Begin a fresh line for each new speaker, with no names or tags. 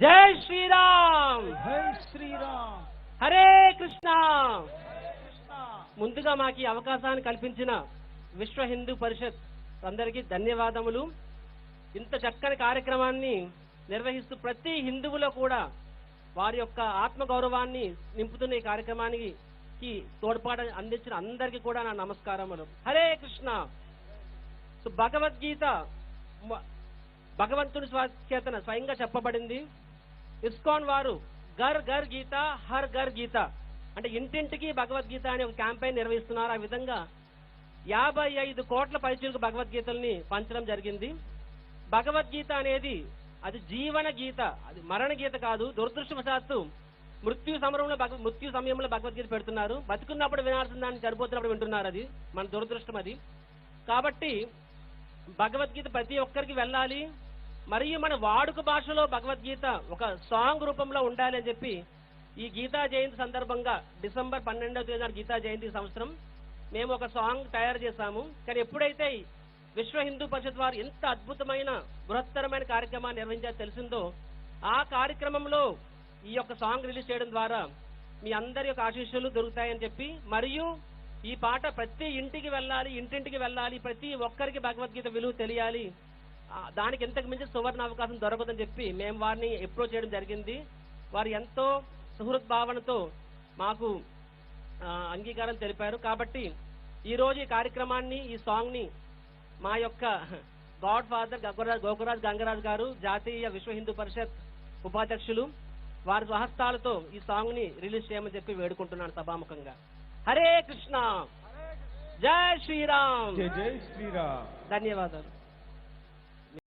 జై శ్రీరామ్.
జై శ్రీరామ్.
హరే కృష్ణ. ముందుగా మాకు ఈ అవకాశాన్ని కల్పించిన విశ్వ హిందూ పరిషత్ అందరికీ ధన్యవాదములు. ఇంత చక్కని కార్యక్రమాన్ని నిర్వహిస్తూ ప్రతి హిందువులో కూడా వారి యొక్క ఆత్మగౌరవాన్ని నింపుతున్న ఈ కార్యక్రమానికి కి తోడ్పాటు అందించిన అందరికీ కూడా నా నమస్కారములు. హరే కృష్ణ. సో భగవద్గీత భగవంతుని చేతన స్వయంగా చెప్పబడింది. ఇస్కాన్ వారు గర్ గర్ గీత హర్ గర్ గీత. అంటే ఇంటింటికి భగవద్గీత అనే ఒక క్యాంపెయిన్ నిర్వహిస్తున్నారు. ఆ విధంగా యాభై ఐదు కోట్ల పైచులకు భగవద్గీతల్ని పంచడం జరిగింది. భగవద్గీత అనేది అది జీవన గీత అది మరణ గీత కాదు దురదృష్టవశాత్తు మృత్యు సమరంలో భగ మృత్యు సమయంలో భగవద్గీత పెడుతున్నారు. బతుకున్నప్పుడు వినాల్సిన దాన్ని చనిపోతున్నప్పుడు వింటున్నారు అది మన దురదృష్టం అది. కాబట్టి భగవద్గీత ప్రతి ఒక్కరికి వెళ్ళాలి. మరియు మన వాడుక భాషలో భగవద్గీత ఒక సాంగ్ రూపంలో ఉండాలి అని చెప్పి ఈ గీతా జయంతి సందర్భంగా డిసెంబర్ పన్నెండవ తేదీన గీతా జయంతి సంవత్సరం మేము ఒక సాంగ్ తయారు చేశాము. కానీ ఎప్పుడైతే విశ్వ హిందూ పరిషత్ వారు ఎంత అద్భుతమైన బృహత్తరమైన కార్యక్రమాన్ని నిర్వహించారో తెలిసిందో ఆ కార్యక్రమంలో ఈ యొక్క సాంగ్ రిలీజ్ చేయడం ద్వారా మీ అందరి యొక్క ఆశీస్సులు దొరుకుతాయని చెప్పి మరియు ఈ పాట ప్రతి ఇంటికి వెళ్ళాలి ఇంటింటికి వెళ్ళాలి ప్రతి ఒక్కరికి భగవద్గీత విలువ తెలియాలి దానికి ఇంతకు మించి సువర్ణ అవకాశం దొరకదని చెప్పి మేము వారిని అప్రోచ్ చేయడం జరిగింది. వారు ఎంతో సుహృద్భావనతో మాకు అంగీకారం తెలిపారు. కాబట్టి ఈ రోజు ఈ కార్యక్రమాన్ని ఈ సాంగ్ని మా యొక్క గాడ్ ఫాదర్ గోకురాజ్ గోకురాజ్ గంగరాజ్ గారు జాతీయ విశ్వ హిందూ పరిషత్ ఉపాధ్యక్షులు వారి స్వహస్తాలతో ఈ సాంగ్ని రిలీజ్ చేయమని చెప్పి వేడుకుంటున్నాను సభాముఖంగా. హరే కృష్ణ! జై శ్రీరామ్!
జై శ్రీరామ్!
ధన్యవాదాలు.